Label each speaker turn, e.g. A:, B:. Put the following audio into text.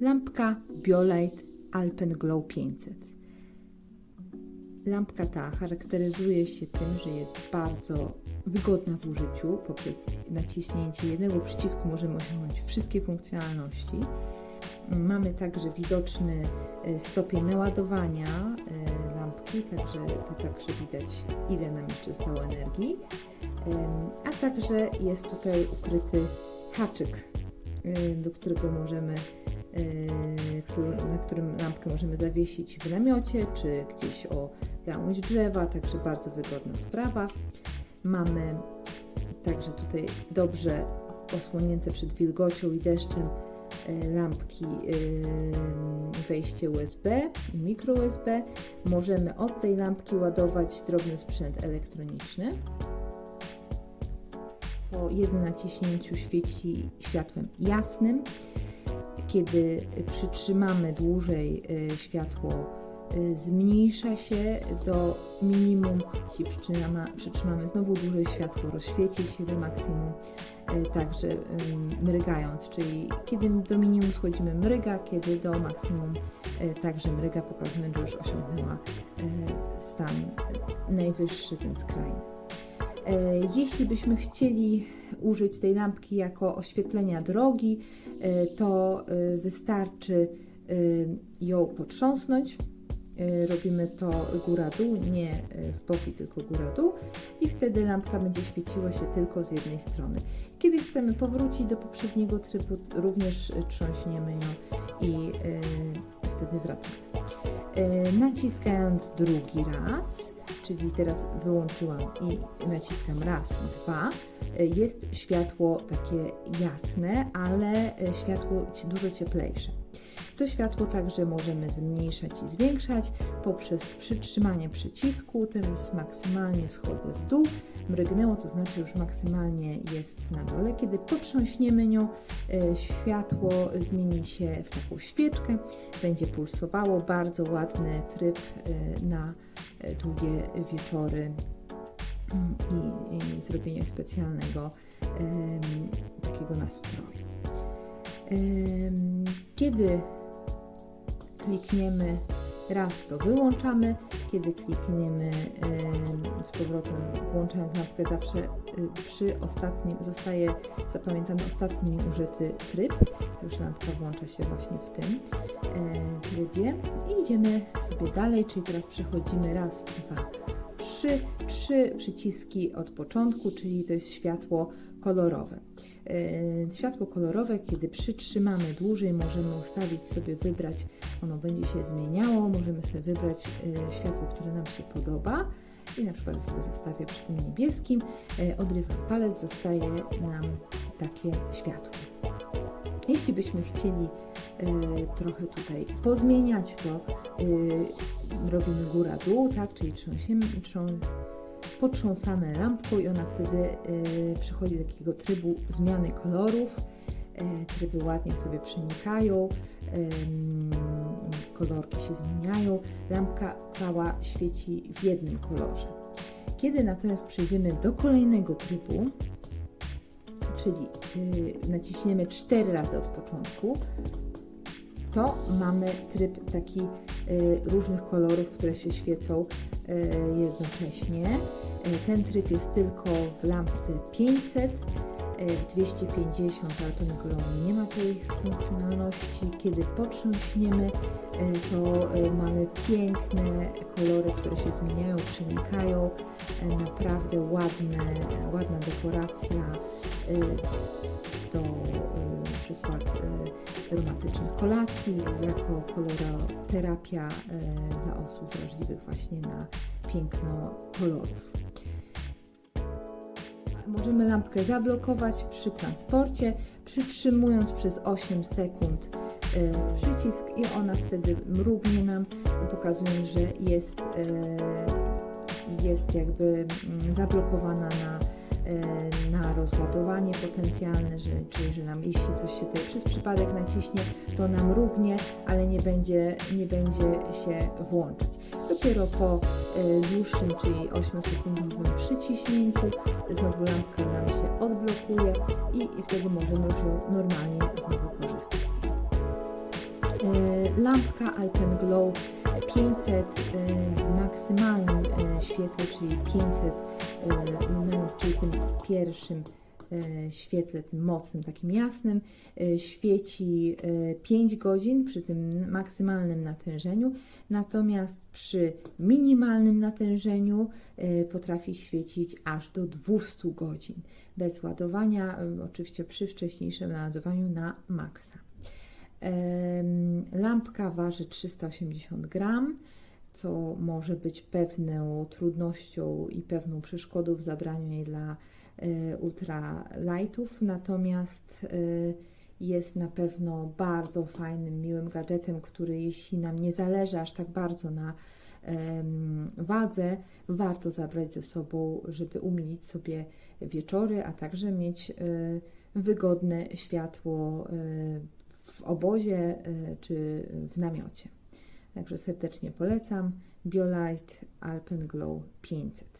A: Lampka BioLight Alpen Glow 500. Lampka ta charakteryzuje się tym, że jest bardzo wygodna w użyciu. Poprzez naciśnięcie jednego przycisku możemy osiągnąć wszystkie funkcjonalności. Mamy także widoczny e, stopień naładowania e, lampki, także to także widać ile nam jeszcze zostało energii. A także jest tutaj ukryty haczyk, y, do którego możemy, na którym lampkę możemy zawiesić w namiocie czy gdzieś o gałąź drzewa, także bardzo wygodna sprawa. Mamy także tutaj dobrze osłonięte przed wilgocią i deszczem y, lampki y, wejście USB mikro USB. Możemy od tej lampki ładować drobny sprzęt elektroniczny po jednym naciśnięciu świeci światłem jasnym. Kiedy przytrzymamy dłużej y, światło, y, zmniejsza się do minimum. Jeśli przytrzymamy, przytrzymamy znowu dłużej światło, rozświeci się do maksimum, y, także mrygając, czyli kiedy do minimum schodzimy mryga, kiedy do maksimum także mryga, pokazując, że już osiągnęła stan najwyższy, ten skrajny. E, Jeśli byśmy chcieli użyć tej lampki jako oświetlenia drogi, e, to e, wystarczy ją potrząsnąć. Robimy to góra-dół, nie w bok, tylko góra-dół i wtedy lampka będzie świeciła się tylko z jednej strony. Kiedy chcemy powrócić do poprzedniego trybu, również trząśniemy ją i wtedy wracamy. Naciskając drugi raz, czyli teraz wyłączyłam i naciskam raz, dwa, jest światło takie jasne, ale y, światło dużo cieplejsze. To światło także możemy zmniejszać i zwiększać poprzez przytrzymanie przycisku. Teraz maksymalnie schodzę w dół. Mrygnęło, to znaczy już maksymalnie jest na dole. Kiedy potrząśniemy nią, y, światło zmieni się w taką świeczkę, będzie pulsowało. Bardzo ładny tryb y, na e, długie wieczory mm, i, i zrobienie specjalnego takiego nastroju. Kiedy klikniemy raz, to wyłączamy. Kiedy klikniemy em, z powrotem, włączając lampkę, zawsze y, przy ostatnim zostaje zapamiętany ostatni użyty tryb. Już lampka włącza się właśnie w tym e, trybie. I idziemy sobie dalej, czyli teraz przechodzimy raz, dwa, trzy, trzy przyciski od początku, czyli to jest światło kolorowe. E, Światło kolorowe, kiedy przytrzymamy dłużej, możemy ustawić sobie, wybrać, ono będzie się zmieniało, możemy sobie wybrać e, światło, które nam się podoba i na przykład sobie zostawię przy tym niebieskim, E, odrywam palec, zostaje nam takie światło. Jeśli byśmy chcieli e, trochę tutaj pozmieniać, to robimy góra-dół, tak, czyli trząsiemy, trząs, potrząsamy lampką i ona wtedy przychodzi do takiego trybu zmiany kolorów. E, tryby ładnie sobie przenikają, kolorki się zmieniają, lampka cała świeci w jednym kolorze. Kiedy natomiast przejdziemy do kolejnego trybu, czyli y, naciśniemy 4 razy od początku, to mamy tryb taki y, różnych kolorów, które się świecą y, jednocześnie. Y, Ten tryb jest tylko w lampce 500, y, w 250 Alpen Glow nie ma tej funkcjonalności. Kiedy potrząśniemy, y, to y, mamy piękne kolory, które się zmieniają, przenikają. Y, Naprawdę ładne, ładna dekoracja do na przykład aromatycznych kolacji, jako koloroterapia dla osób wrażliwych właśnie na piękno kolorów. Możemy lampkę zablokować przy transporcie, przytrzymując przez 8 sekund y, przycisk i ona wtedy mrugnie nam, pokazując, że jest, y, jest jakby mm, zablokowana na, na rozładowanie potencjalne, że, czyli że nam jeśli coś się tutaj przez przypadek naciśnie, to nam mrugnie, ale nie będzie, nie będzie się włączać. Dopiero po y, dłuższym, czyli 8-sekundowym przyciśnięciu, znowu lampka nam się odblokuje i, wtedy możemy już normalnie znowu korzystać. E, Lampka Alpenglow 500 e, w maksymalnym świetle, czyli 500 e, lumenów, czyli tym pierwszym e, świetle, tym mocnym, takim jasnym, e, świeci e, 5 godzin przy tym maksymalnym natężeniu, natomiast przy minimalnym natężeniu e, potrafi świecić aż do 200 godzin. Bez ładowania, e, oczywiście przy wcześniejszym naładowaniu na maksa. Lampka waży 380 gram, co może być pewną trudnością i pewną przeszkodą w zabraniu jej dla e, ultralightów, natomiast e, jest na pewno bardzo fajnym, miłym gadżetem, który jeśli nam nie zależy aż tak bardzo na wadze, warto zabrać ze sobą, żeby umilić sobie wieczory, a także mieć e, wygodne światło w obozie czy w namiocie. Także serdecznie polecam. BioLight Alpenglow 500.